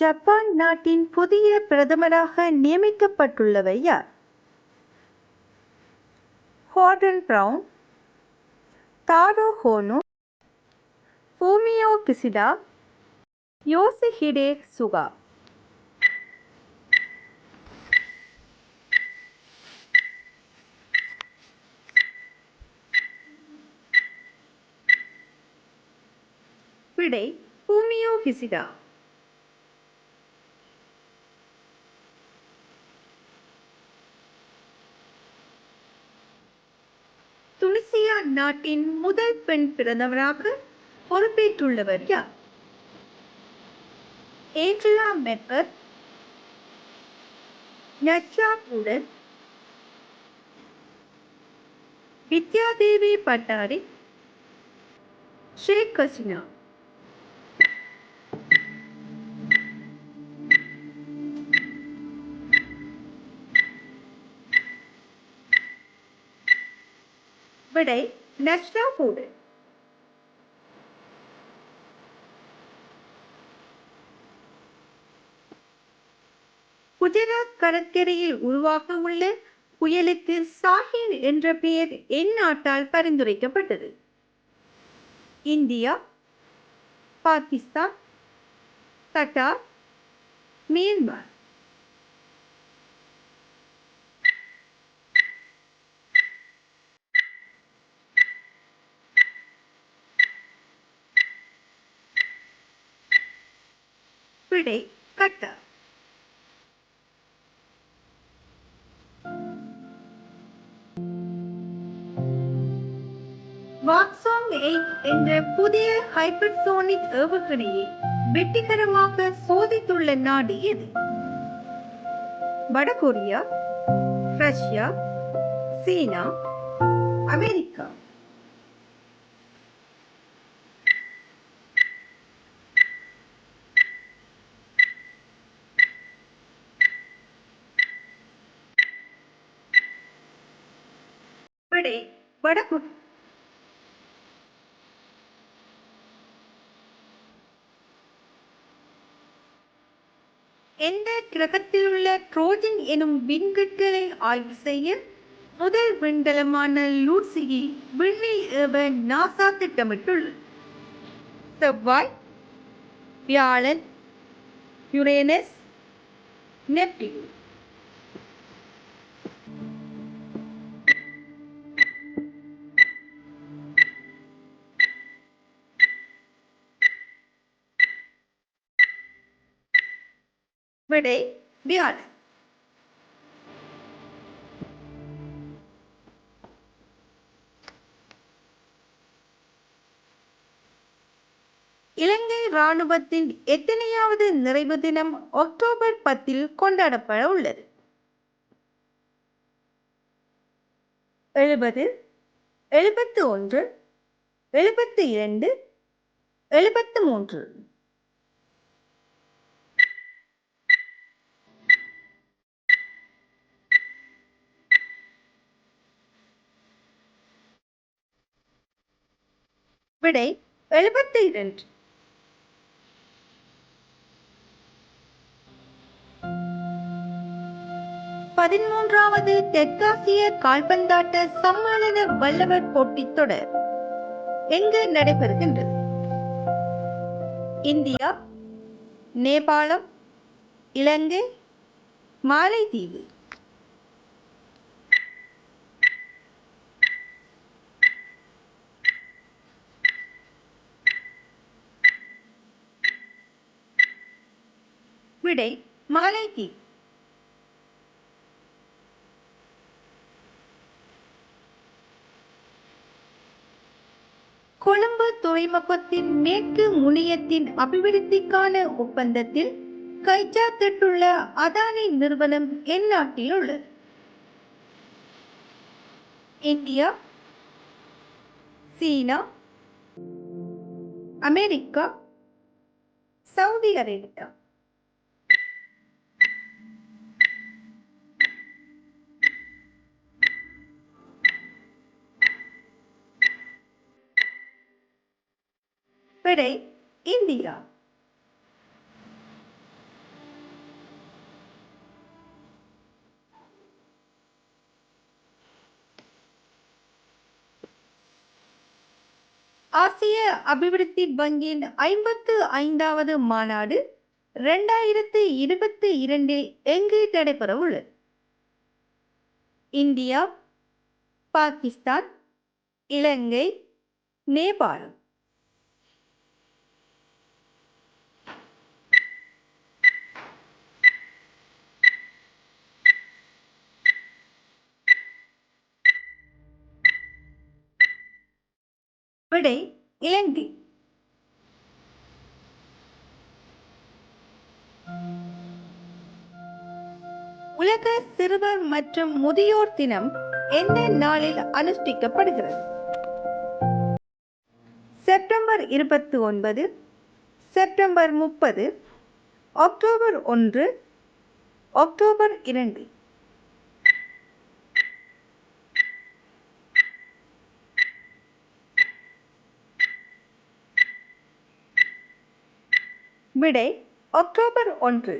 Japan நாட்டின் புதிய பிரதமராக நியமிக்கப்பட்டுள்ளவை யார்? Gordon Brown Taro Kono Fumio Kishida Yoshihide Suga. விடை பூமியோ கிசிடா. நாட்டின் முதல் பெண் பிரதமராக பொறுப்பேற்றுள்ளவர் யார்? ஏஞ்சலா மெப்பர் நச்சாபூடன் வித்யாதேவி பட்டாரி ஷேக் ஹசினா. விடை நஷ்டா போடு குஜராத் கடற்கரையில் உருவாக உள்ள புயலுக்கு சாஹில் என்ற பெயர் எந்நாட்டால் பரிந்துரைக்கப்பட்டது. India Pakistan Qatar Myanmar. விடை கட்டார் வாக்ஸாங் எயிட் என்ற புதிய ஹைப்பர்சோனிக் ஏவுகணையை வெற்றிகரமாக சோதித்துள்ள நாடு எது? வடகொரியா ரஷ்யா சீனா அமெரிக்கா. விடை வடக்கு? எந்த கிரகத்தில் உள்ள ட்ரோஜன் எனும் விண்கற்களை ஆய்வு செய்ய முதல் விண்கலமான லூசியை விண்ணில் ஏவ நாசா திட்டமிட்டுள்ளது செவ்வாய் வியாழன் யுரேனஸ் நெப்டியூன். விடை வியாழன் இலங்கை ராணுவத்தின் எத்தனையாவது நிறைவு தினம் அக்டோபர் பத்தில் கொண்டாடப்பட உள்ளது? எழுபது எழுபத்து ஒன்று எழுபத்து இரண்டு எழுபத்து மூன்று. விடை எழுபத்தி இரண்டு பதிமூன்றாவது தெற்காசிய கால்பந்தாட்ட சம்மேளன வல்லவர் போட்டித் தொடர் எங்கு நடைபெறுகின்றது? இந்தியா நேபாளம் இலங்கை மாலைதீவு. விடை மாலைதீவு கொழும்பு துறைமுகத்தின் மேற்கு முனையத்தின் அபிவிருத்திக்கான ஒப்பந்தத்தில் கைச்சாத்திட்டுள்ள அதானி நிறுவனம் எந்நாட்டில் உள்ளது. இந்தியா சீனா அமெரிக்கா சவுதி அரேபியா. விடை இந்தியா. ஆசிய அபிவிருத்தி வங்கியின் ஐம்பத்து ஐந்தாவது மாநாடு ரெண்டாயிரத்து இருபத்தி இரண்டில் எங்கு நடைபெற உள்ளது இந்தியா பாகிஸ்தான் இலங்கை நேபாளம். விடை இலங்கை உலக சிறுவர் மற்றும் முதியோர் தினம் எந்த நாளில் அனுஷ்டிக்கப்படுகிறது செப்டம்பர் இருபத்தி ஒன்பது செப்டம்பர் முப்பது அக்டோபர் ஒன்று அக்டோபர் இரண்டு விடை அக்டோபர் ஒன்று.